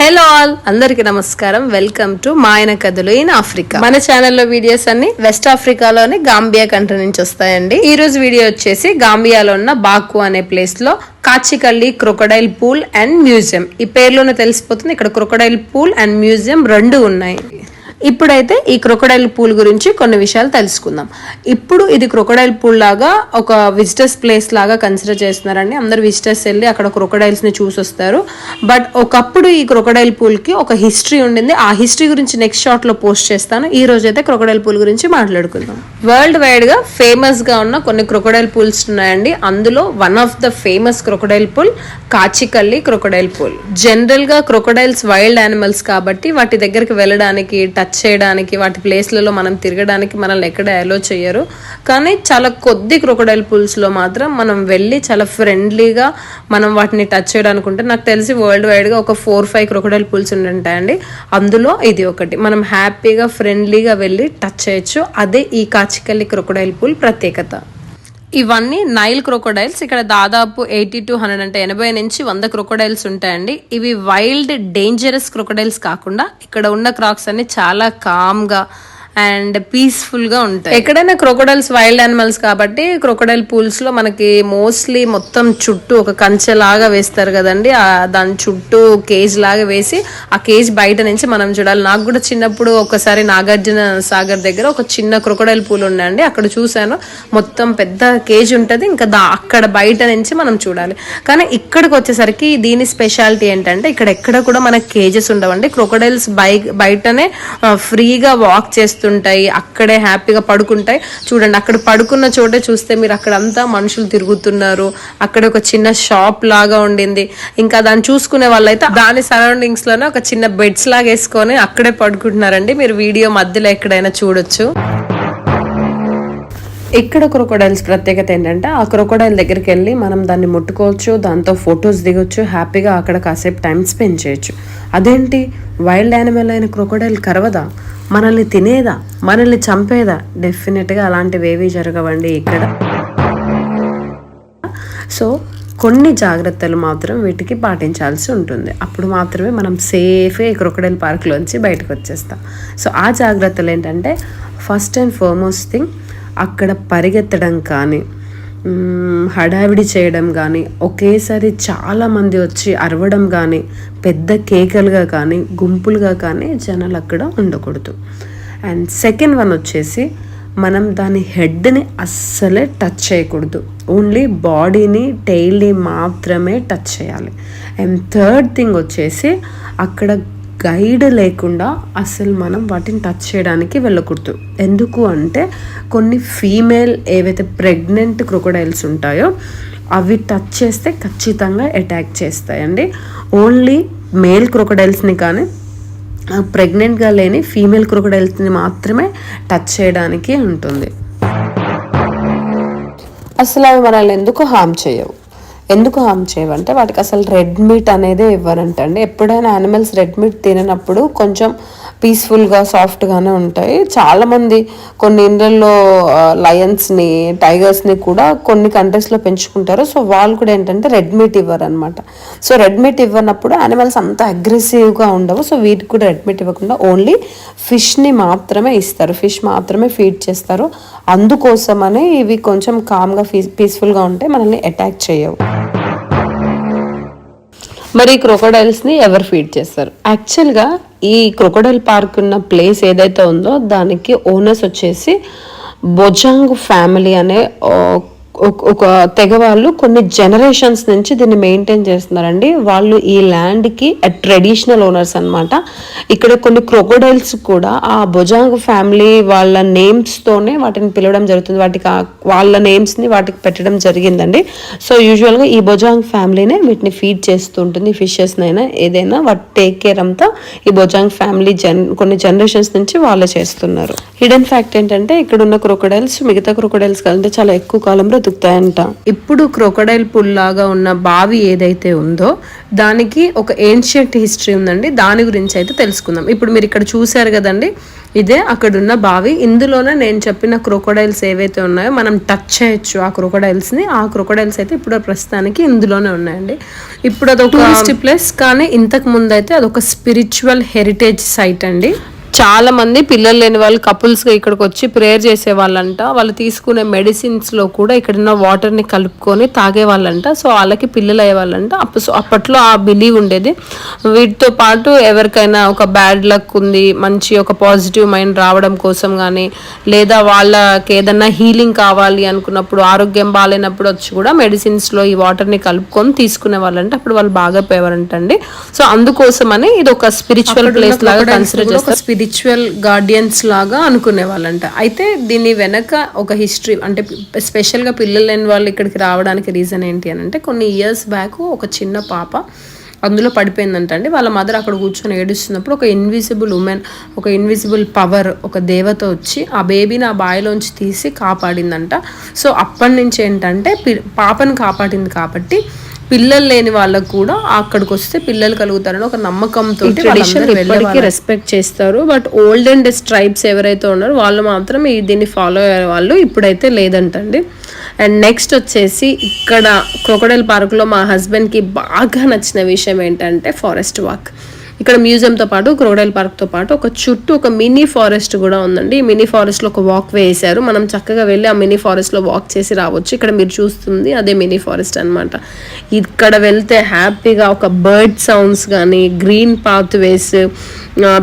Hello all అందరికి నమస్కారం. Welcome to మాయన కథలు ఇన్ ఆఫ్రికా. మన ఛానల్లో వీడియోస్ అన్ని వెస్ట్ ఆఫ్రికాలోని గాంబియా కంట్రీ నుంచి వస్తాయండి. ఈ రోజు వీడియో వచ్చేసి గాంబియాలో ఉన్న బాకు అనే ప్లేస్లో Kachikally crocodile pool and museum. ఈ పేర్లోనే తెలిసిపోతుంది. ఇక్కడ క్రొకడైల్ పూల్ అండ్ మ్యూజియం రెండు ఉన్నాయి. ఇప్పుడైతే ఈ క్రొకడైల్ పూల్ గురించి కొన్ని విషయాలు తెలుసుకుందాం. ఇప్పుడు ఇది క్రొకడైల్ పూల్ లాగా ఒక విజిటర్స్ ప్లేస్ లాగా కన్సిడర్ చేస్తున్నారండి. అందరు విజిటర్స్ వెళ్ళి అక్కడ క్రొకడైల్స్ని చూసొస్తారు. బట్ ఒకప్పుడు ఈ క్రొకడైల్ పూల్కి ఒక హిస్టరీ ఉండింది. ఆ హిస్టరీ గురించి నెక్స్ట్ షాట్లో పోస్ట్ చేస్తాను. ఈ రోజు అయితే క్రొకడైల్ పూల్ గురించి మాట్లాడుకుందాం. వరల్డ్ వైడ్గా ఫేమస్గా ఉన్న కొన్ని క్రొకడైల్ పూల్స్ ఉన్నాయండి. అందులో one of the famous crocodile pool Kachikally crocodile pool జనరల్గా క్రొకడైల్స్ వైల్డ్ యానిమల్స్ కాబట్టి వాటి దగ్గరికి వెళ్ళడానికి టచ్ టచ్ చేయడానికి వాటి ప్లేస్లలో మనం తిరగడానికి మనల్ని ఎక్కడ అలో చేయరు. కానీ చాలా కొద్ది క్రొకడైల్ పూల్స్లో మాత్రం మనం వెళ్ళి చాలా ఫ్రెండ్లీగా మనం వాటిని టచ్ చేయడానికి ఉంటే నాకు తెలిసి వరల్డ్ వైడ్గా ఒక ఫోర్ ఫైవ్ క్రొకడైల్ పూల్స్ ఉంటాయండి అందులో ఇది ఒకటి. మనం హ్యాపీగా ఫ్రెండ్లీగా వెళ్ళి టచ్ చేయొచ్చు. అదే ఈ కాచికల్లి క్రొకడైల్ పూల్ ప్రత్యేకత. ఇవన్నీ నైల్ క్రొకోడైల్స్. ఇక్కడ దాదాపు ఎయిటీ టు హండ్రెడ్ అంటే ఎనభై నుంచి వంద క్రొకోడైల్స్ ఉంటాయండి. ఇవి వైల్డ్ డేంజరస్ క్రొకోడైల్స్ కాకుండా ఇక్కడ ఉన్న క్రాక్స్ అన్ని చాలా కామ్గా అండ్ పీస్ఫుల్గా ఉంటాయి. ఎక్కడైనా క్రొకోడైల్స్ వైల్డ్ యానిమల్స్ కాబట్టి క్రొకోడైల్ పూల్స్లో మనకి మోస్ట్లీ మొత్తం చుట్టూ ఒక కంచె లాగా వేస్తారు కదండి. దాని చుట్టూ కేజ్ లాగా వేసి ఆ కేజ్ బయట నుంచి మనం చూడాలి. నాకు కూడా చిన్నప్పుడు ఒకసారి నాగార్జున సాగర్ దగ్గర ఒక చిన్న క్రొకడైల్ పూల్ ఉండండి అక్కడ చూశాను. మొత్తం పెద్ద కేజ్ ఉంటుంది. ఇంకా దా అక్కడ బయట నుంచి మనం చూడాలి. కానీ ఇక్కడికి వచ్చేసరికి దీని స్పెషాలిటీ ఏంటంటే ఇక్కడ ఎక్కడ కూడా మనకి కేజెస్ ఉండవండి. క్రొకోడైల్స్ బై బయటనే ఫ్రీగా వాక్ చేస్తుంటాయి అక్కడే హ్యాపీగా పడుకుంటాయి. చూడండి అక్కడ పడుకున్న చోటే చూస్తే మీరు అక్కడ అంతా మనుషులు తిరుగుతున్నారు. అక్కడ ఒక చిన్న షాప్ లాగా ఉండింది. ఇంకా దాన్ని చూసుకునే వాళ్ళైతే దాని సరౌండింగ్స్లోనే ఒక చిన్న బెడ్స్ లాగా వేసుకొని అక్కడే పడుకుంటున్నారండి. మీరు వీడియో మధ్యలో ఎక్కడైనా చూడొచ్చు. ఇక్కడ క్రొకోడైల్స్ ప్రత్యేకత ఏంటంటే ఆ క్రొకోడైల్ దగ్గరికి వెళ్ళి మనం దాన్ని ముట్టుకోవచ్చు దాంతో ఫొటోస్ దిగొచ్చు హ్యాపీగా అక్కడ కాసేపు టైం స్పెండ్ చేయొచ్చు. అదేంటి? వైల్డ్ యానిమల్ అయిన క్రొకోడైల్ కరవదా? మనల్ని తినేదా? మనల్ని చంపేదా? డెఫినెట్గా అలాంటివి ఏవి జరగవండి ఇక్కడ. సో కొన్ని జాగ్రత్తలు మాత్రం వీటికి పాటించాల్సి ఉంటుంది. అప్పుడు మాత్రమే మనం సేఫ్గా ఈ క్రొకడైల్ పార్క్లోంచి బయటకు వచ్చేస్తాం సో ఆ జాగ్రత్తలు ఏంటంటే ఫస్ట్ అండ్ ఫార్మోస్ట్ థింగ్ అక్కడ పరిగెత్తడం కానీ హడావిడి చేయడం కానీ ఒకేసారి చాలామంది వచ్చి అరవడం కానీ పెద్ద కేకలుగా కానీ గుంపులుగా కానీ జనాలు అక్కడ ఉండకూడదు. అండ్ సెకండ్ వన్ వచ్చేసి మనం దాని హెడ్ని అస్సలే టచ్ చేయకూడదు. ఓన్లీ బాడీని టెయిల్ని మాత్రమే టచ్ చేయాలి. అండ్ థర్డ్ థింగ్ వచ్చేసి అక్కడ గైడ్ లేకుండా అసలు మనం వాటిని టచ్ చేయడానికి వెళ్ళకూడదు. ఎందుకు అంటే కొన్ని ఫీమేల్ ఏవైతే ప్రెగ్నెంట్ క్రొకడైల్స్ ఉంటాయో అవి టచ్ చేస్తే ఖచ్చితంగా అటాక్ చేస్తాయండి. ఓన్లీ మేల్ క్రొకడైల్స్ని కానీ ప్రెగ్నెంట్గా లేని ఫీమేల్ క్రొకడైల్స్ని మాత్రమే టచ్ చేయడానికి ఉంటుంది. అసలు అవి మనల్ని ఎందుకు హామ్ చేయవు? ఎందుకు హామ్ చేయవంటే వాటికి అసలు రెడ్ మీట్ అనేది ఇవ్వరంటండి. ఎప్పుడైనా యానిమల్స్ రెడ్ మీట్ తిననప్పుడు కొంచెం పీస్ఫుల్గా సాఫ్ట్గానే ఉంటాయి. చాలామంది కొన్ని ఇండ్లలో లయన్స్ని టైగర్స్ని కూడా కొన్ని కంట్రీస్లో పెంచుకుంటారు. సో వాళ్ళు కూడా ఏంటంటే రెడ్ మీట్ ఇవ్వరు అనమాట సో రెడ్ మీట్ ఇవ్వనప్పుడు యానిమల్స్ అంత అగ్రెసివ్గా ఉండవు. సో వీటికి కూడా రెడ్ మీట్ ఇవ్వకుండా ఓన్లీ ఫిష్ని మాత్రమే ఇస్తారు. ఫిష్ మాత్రమే ఫీడ్ చేస్తారు. అందుకోసమనే ఇవి కొంచెం కామ్గా పీస్ఫుల్గా ఉంటాయి మనల్ని అటాక్ చేయవు. మరి ఈ ఎవరు ఫీడ్ చేస్తారు? యాక్చువల్గా ఈ క్రొకడైల్ పార్క్ ఉన్న ప్లేస్ ఏదైతే ఉందో దానికి ఓనర్స్ వచ్చేసి బొజాంగ్ ఫ్యామిలీ అనే ఒక- ఒక తెగ వాళ్ళు కొన్ని జనరేషన్స్ నుంచి దీన్ని మెయింటైన్ చేస్తున్నారండి. వాళ్ళు ఈ ల్యాండ్కి ట్రెడిషనల్ ఓనర్స్ అన్నమాట. ఇక్కడ కొన్ని క్రొకోడైల్స్ కూడా ఆ బొజాంగ్ ఫ్యామిలీ వాళ్ళ నేమ్స్తోనే వాటిని పిలవడం జరుగుతుంది. వాటికి వాళ్ళ నేమ్స్ని వాటికి పెట్టడం జరిగిందండి. సో యూజువల్గా ఈ బొజాంగ్ ఫ్యామిలీనే వీటిని ఫీడ్ చేస్తూ ఉంటుంది. ఫిషెస్నైనా ఏదైనా వాటి టేక్ కేర్ అంతా ఈ బొజాంగ్ ఫ్యామిలీ జన్ కొన్ని జనరేషన్స్ నుంచి వాళ్ళే చేస్తున్నారు. హిడెన్ ఫ్యాక్ట్ ఏంటంటే ఇక్కడ ఉన్న క్రొకోడైల్స్ మిగతా క్రొకోడైల్స్ కంటే చాలా ఎక్కువ కాలంలో బతుకుతాయంట ఇప్పుడు క్రొకడైల్ పుల్ లాగా ఉన్న బావి ఏదైతే ఉందో దానికి ఒక ఏన్షియంట్ హిస్టరీ ఉందండి. దాని గురించి అయితే తెలుసుకుందాం. ఇప్పుడు మీరు ఇక్కడ చూసారు కదండి ఇదే అక్కడున్న బావి. ఇందులోనే నేను చెప్పిన క్రొకడైల్స్ ఏవైతే ఉన్నాయో మనం టచ్ చేయొచ్చు ఆ క్రొకడైల్స్ని. ఆ క్రొకడైల్స్ అయితే ఇప్పుడు ప్రస్తుతానికి ఇందులోనే ఉన్నాయండి. ఇప్పుడు అదొక టూరిస్ట్ ప్లేస్ కానీ ఇంతకు ముందు అయితే అదొక స్పిరిచువల్ హెరిటేజ్ సైట్ అండి. చాలా మంది పిల్లలు లేని వాళ్ళు కపుల్స్గా ఇక్కడికి వచ్చి ప్రేయర్ చేసే వాళ్ళంట. వాళ్ళు తీసుకునే మెడిసిన్స్లో కూడా ఇక్కడున్న వాటర్ని కలుపుకొని తాగే వాళ్ళంట. సో వాళ్ళకి పిల్లలు అయ్యే వాళ్ళంట. అప్ప- సో అప్పట్లో ఆ బిలీవ్ ఉండేది. వీటితో పాటు ఎవరికైనా ఒక బ్యాడ్ లక్ ఉంది మంచి ఒక పాజిటివ్ మైండ్ రావడం కోసం కానీ లేదా వాళ్ళకి ఏదన్నా హీలింగ్ కావాలి అనుకున్నప్పుడు ఆరోగ్యం బాగాలేనప్పుడు వచ్చి కూడా మెడిసిన్స్లో ఈ వాటర్ని కలుపుకొని తీసుకునే వాళ్ళంట. అప్పుడు వాళ్ళు బాగా పోయేవారంటండి. సో అందుకోసమని ఇది ఒక స్పిరిచువల్ ప్లేస్ లాగా కన్సిడర్ చేస్తారు. స్పిరిచువల్ గార్డియన్స్ లాగా అనుకునే వాళ్ళంట అయితే దీని వెనక ఒక హిస్టరీ అంటే స్పెషల్గా పిల్లలు లేని వాళ్ళు ఇక్కడికి రావడానికి రీజన్ ఏంటి అని అంటే కొన్ని ఇయర్స్ బ్యాక్ ఒక చిన్న పాప అందులో పడిపోయిందంట అండి. వాళ్ళ మదర్ అక్కడ కూర్చొని ఏడుస్తున్నప్పుడు ఒక ఇన్విజిబుల్ ఉమెన్ ఒక ఇన్విజిబుల్ పవర్ ఒక దేవత వచ్చి ఆ బేబీని ఆ బాయిలోంచి తీసి కాపాడిందంట. సో అప్పటి నుంచి ఏంటంటే పి- పాపను కాపాడింది కాబట్టి పిల్లలు లేని వాళ్ళకు కూడా అక్కడికి వస్తే పిల్లలు కలుగుతారని ఒక నమ్మకంతో ఇప్పటికీ రెస్పెక్ట్ చేస్తారు. బట్ ఓల్డ్ అండ్ ట్రైబ్స్ ఎవరైతే ఉన్నారో వాళ్ళు మాత్రం ఈ దీన్ని ఫాలో అయ్యే వాళ్ళు ఇప్పుడైతే లేదంటండి. అండ్ నెక్స్ట్ వచ్చేసి ఇక్కడ క్రొకడైల్ పార్క్లో మా హస్బెండ్కి బాగా నచ్చిన విషయం ఏంటంటే ఫారెస్ట్ వాక్ ఇక్కడ మ్యూజియంతో పాటు క్రోడైల్ పార్క్తో పాటు ఒక చుట్టూ ఒక మినీ ఫారెస్ట్ కూడా ఉందండి. ఈ మినీ ఫారెస్ట్లో ఒక వాక్ వేసారు మనం చక్కగా వెళ్ళి ఆ మినీ ఫారెస్ట్లో వాక్ చేసి రావచ్చు. ఇక్కడ మీరు చూస్తుంది అదే మినీ ఫారెస్ట్ అన్నమాట. ఇక్కడ వెళ్తే హ్యాపీగా ఒక బర్డ్ సౌండ్స్ కానీ గ్రీన్ పాత్ వేస్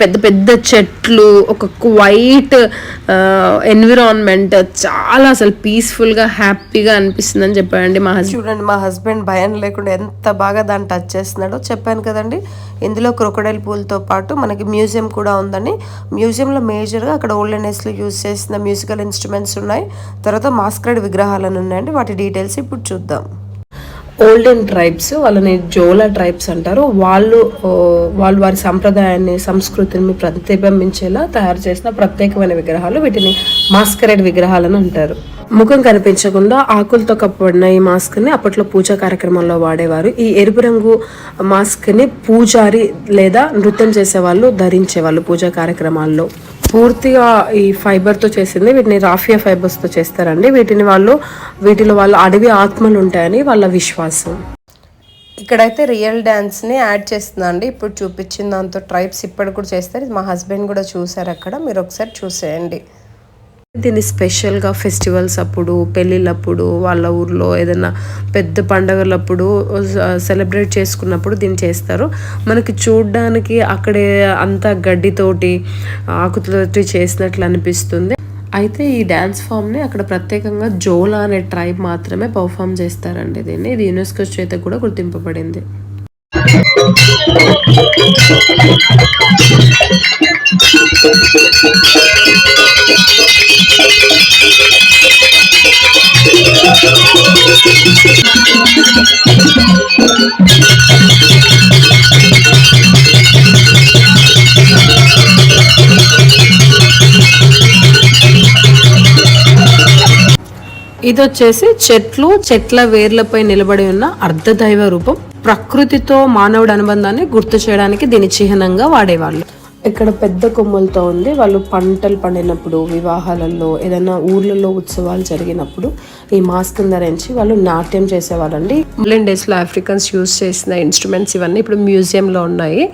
పెద్ద పెద్ద చెట్లు ఒక క్వైట్ ఎన్విరాన్మెంట్ చాలా అసలు పీస్ఫుల్గా హ్యాపీగా అనిపిస్తుంది అని చెప్పాడండి మా హస్బెండ్ చూడండి మా హస్బెండ్ భయం లేకుండా ఎంత బాగా దాన్ని టచ్ చేస్తున్నాడో చెప్పాను కదండి. ఇందులో క్రొకడైల్ పూల్తో పాటు మనకి మ్యూజియం కూడా ఉందండి. మ్యూజియంలో మేజర్గా అక్కడ ఓల్డెన్ డేస్లో యూజ్ చేసిన మ్యూజికల్ ఇన్స్ట్రుమెంట్స్ ఉన్నాయి. తర్వాత మాస్కర్డ్ విగ్రహాలను ఉన్నాయండి. వాటి డీటెయిల్స్ ఇప్పుడు చూద్దాం. ఓల్డెన్ ట్రైబ్స్ వాళ్ళని జోలా ట్రైబ్స్ అంటారు. వాళ్ళు వాళ్ళు వారి సంప్రదాయాన్ని సంస్కృతిని ప్రతిబింబించేలా తయారు చేసిన ప్రత్యేకమైన విగ్రహాలు. వీటిని మాస్కరేడ్ విగ్రహాలను అంటారు. ముఖం కనిపించకుండా ఆకులతో కప్పబడిన ఈ మాస్క్ని అప్పట్లో పూజా కార్యక్రమాల్లో వాడేవారు. ఈ ఎరుపు రంగు మాస్క్ని పూజారి లేదా నృత్యం చేసేవాళ్ళు ధరించేవాళ్ళు పూజా కార్యక్రమాల్లో. పూర్తిగా ఈ ఫైబర్తో చేసింది వీటిని రాఫియా ఫైబర్స్తో చేస్తారండి. వీటిని వాళ్ళు వీటిలో వాళ్ళ అడవి ఆత్మలు ఉంటాయని వాళ్ళ విశ్వాసం. ఇక్కడైతే రియల్ డ్యాన్స్ని యాడ్ చేస్తుందండి. ఇప్పుడు చూపించిన దాంతో ట్రైబ్స్ ఇప్పటికి కూడా చేస్తారు. ఇది మా హస్బెండ్ కూడా చూసారు అక్కడ. మీరు ఒకసారి చూసేయండి. దీన్ని స్పెషల్గా ఫెస్టివల్స్ అప్పుడు పెళ్ళిళ్ళప్పుడు వాళ్ళ ఊర్లో ఏదైనా పెద్ద పండగలప్పుడు సెలబ్రేట్ చేసుకున్నప్పుడు దీన్ని చేస్తారు. మనకి చూడ్డానికి అక్కడే అంతా గడ్డితోటి ఆకుతోటి చేసినట్లు అనిపిస్తుంది. అయితే ఈ డ్యాన్స్ ఫామ్ని అక్కడ ప్రత్యేకంగా జోలా అనే ట్రైబ్ మాత్రమే పర్ఫామ్ చేస్తారండి దీన్ని. ఇది యునెస్కో చేత కూడా గుర్తింపబడింది. ఇది వచ్చేసి చెట్లు చెట్ల వేర్లపై నిలబడి ఉన్న అర్ధదైవ రూపం. ప్రకృతితో మానవుడి అనుబంధాన్ని గుర్తు చేయడానికి దీని చిహ్నంగా వాడేవాళ్ళు. ఇక్కడ పెద్ద కొమ్మలతో ఉంది. వాళ్ళు పంటలు పండినప్పుడు వివాహాలలో ఏదైనా ఊర్లలో ఉత్సవాలు జరిగినప్పుడు ఈ మాస్క్ ధరించి వాళ్ళు నాట్యం చేసేవాళ్ళండి డేస్లో ఆఫ్రికన్స్ యూజ్ చేసిన ఇన్స్ట్రుమెంట్స్ ఇవన్నీ ఇప్పుడు మ్యూజియంలో ఉన్నాయి.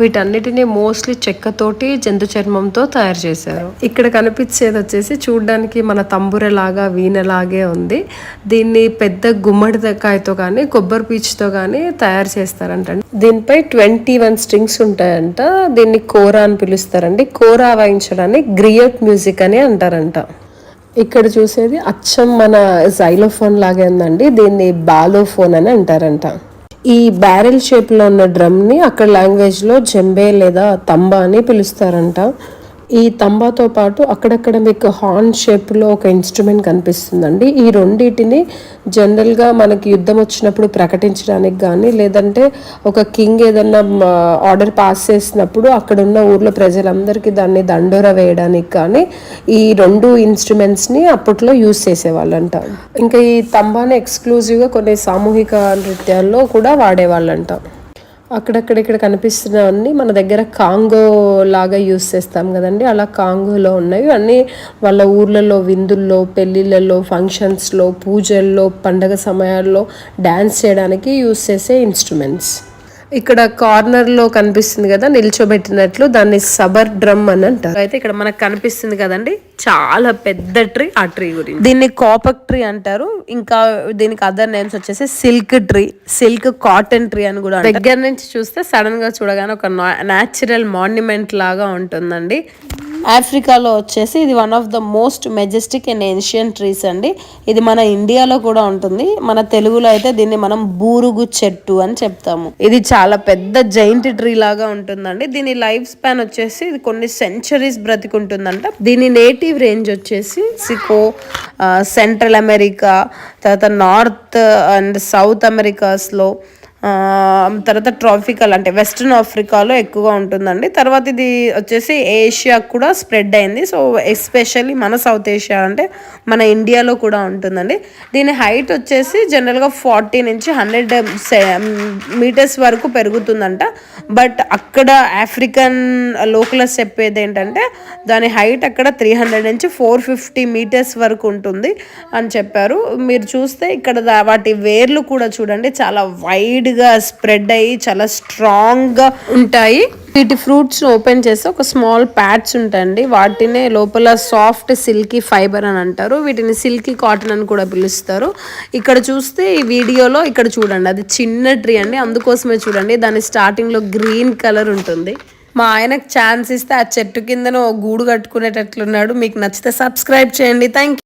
వీటన్నిటిని మోస్ట్లీ చెక్కతోటి జంతు చర్మంతో తయారు చేశారు. ఇక్కడ కనిపించేది వచ్చేసి చూడడానికి మన తంబురలాగా వీణలాగే ఉంది. దీన్ని పెద్ద గుమ్మడికాయతో కానీ కొబ్బరి పీచుతో కానీ తయారు చేస్తారంట. దీనిపై ట్వంటీ వన్ స్ట్రింగ్స్ ఉంటాయంట. దీన్ని కోరా అని పిలుస్తారండి. కోరా వాయించడాన్ని గ్రియట్ మ్యూజిక్ అని అంటారంట. ఇక్కడ చూసేది అచ్చం మన జైలోఫోన్ లాగే ఉందండి. దీన్ని బాలోఫోన్ అని అంటారంట. ఈ బ్యారెల్ షేప్లో ఉన్న డ్రమ్ని అక్కడ లాంగ్వేజ్లో జంబే జెంబే లేదా తంబా అని పిలుస్తారంట. ఈ తంబాతో పాటు అక్కడక్కడ మీకు హార్న్ షేప్లో ఒక ఇన్స్ట్రుమెంట్ కనిపిస్తుందండి. ఈ రెండింటిని జనరల్గా మనకి యుద్ధం వచ్చినప్పుడు ప్రకటించడానికి కానీ లేదంటే ఒక కింగ్ ఏదన్నా ఆర్డర్ పాస్ చేసినప్పుడు అక్కడ ఉన్న ఊర్లో ప్రజలందరికీ దాన్ని దండోర వేయడానికి కానీ ఈ రెండు ఇన్స్ట్రుమెంట్స్ని అప్పట్లో యూస్ చేసేవాళ్ళంట. ఇంకా ఈ తంబాని ఎక్స్క్లూజివ్గా కొన్ని సామూహిక నృత్యాల్లో కూడా వాడేవాళ్ళంట. అక్కడక్కడ ఇక్కడ కనిపిస్తున్నవన్నీ మన దగ్గర కాంగో లాగా యూస్ చేస్తాం కదండి. అలా కాంగోలో ఉన్నవి. అన్నీ వాళ్ళ ఊర్లలో విందుల్లో పెళ్ళిళ్ళలో ఫంక్షన్స్లో పూజల్లో పండగ సమయాల్లో డ్యాన్స్ చేయడానికి యూస్ చేసే ఇన్స్ట్రుమెంట్స్. ఇక్కడ కార్నర్లో కనిపిస్తుంది కదా నిల్చోబెట్టినట్లు దాన్ని సబర్ డ్రమ్ అని అంటారు. అయితే ఇక్కడ మనకు కనిపిస్తుంది కదండి చాలా పెద్ద ట్రీ ఆ ట్రీ గురించి. దీన్ని కాపక్ ట్రీ అంటారు. ఇంకా దీనికి అదర్ నేమ్స్ వచ్చేసి silk tree silk cotton tree అని కూడా. దగ్గర నుంచి చూస్తే సడన్గా చూడగానే ఒక న్యాచురల్ మాన్యుమెంట్ లాగా ఉంటుందండి. ఆఫ్రికాలో వచ్చేసి ఇది one of the most majestic and ancient trees అండి. ఇది మన ఇండియాలో కూడా ఉంటుంది. మన తెలుగులో అయితే దీన్ని మనం బూరుగు చెట్టు అని చెప్తాము. ఇది చాలా పెద్ద జైంట్ ట్రీ లాగా ఉంటుందండి. దీని లైఫ్ స్పాన్ వచ్చేసి ఇది కొన్ని సెంచరీస్ బ్రతికుంటుందంట. దీని నేటివ్ రేంజ్ వచ్చేసి సికో సెంట్రల్ అమెరికా తర్వాత నార్త్ అండ్ సౌత్ అమెరికాస్లో తర్వాత ట్రాఫికల్ అంటే వెస్ట్రన్ ఆఫ్రికాలో ఎక్కువగా ఉంటుందండి. తర్వాత ఇది వచ్చేసి ఏషియా కూడా స్ప్రెడ్ అయింది. సో ఎస్పెషల్లీ మన సౌత్ ఏషియా అంటే మన ఇండియాలో కూడా ఉంటుందండి. దీని హైట్ వచ్చేసి జనరల్గా ఫార్టీ నుంచి హండ్రెడ్ మీటర్స్ వరకు పెరుగుతుందంట. బట్ అక్కడ ఆఫ్రికన్ లోకలస్ చెప్పేది ఏంటంటే దాని హైట్ అక్కడ త్రీ హండ్రెడ్ నుంచి ఫోర్ ఫిఫ్టీ మీటర్స్ వరకు ఉంటుంది అని చెప్పారు. మీరు చూస్తే ఇక్కడ దా- వాటి వేర్లు కూడా చూడండి. చాలా వైడ్ వైడ్గా స్ప్రెడ్ అయ్యి చాలా స్ట్రాంగ్గా ఉంటాయి. వీటి ఫ్రూట్స్ ఓపెన్ చేస్తే ఒక స్మాల్ ప్యాడ్స్ ఉంటాయండి. వాటినే లోపల సాఫ్ట్ సిల్కీ ఫైబర్ అని అంటారు. వీటిని సిల్కీ కాటన్ అని కూడా పిలుస్తారు. ఇక్కడ చూస్తే ఈ వీడియోలో ఇక్కడ చూడండి. అది చిన్న ట్రీ అండి. అందుకోసమే చూడండి. దాని స్టార్టింగ్లో గ్రీన్ కలర్ ఉంటుంది. మా ఆయనకు ఛాన్స్ ఇస్తే ఆ చెట్టు కిందన ఓ గూడు కట్టుకునేటట్లున్నాడు. మీకు నచ్చితే సబ్స్క్రైబ్ చేయండి. థ్యాంక్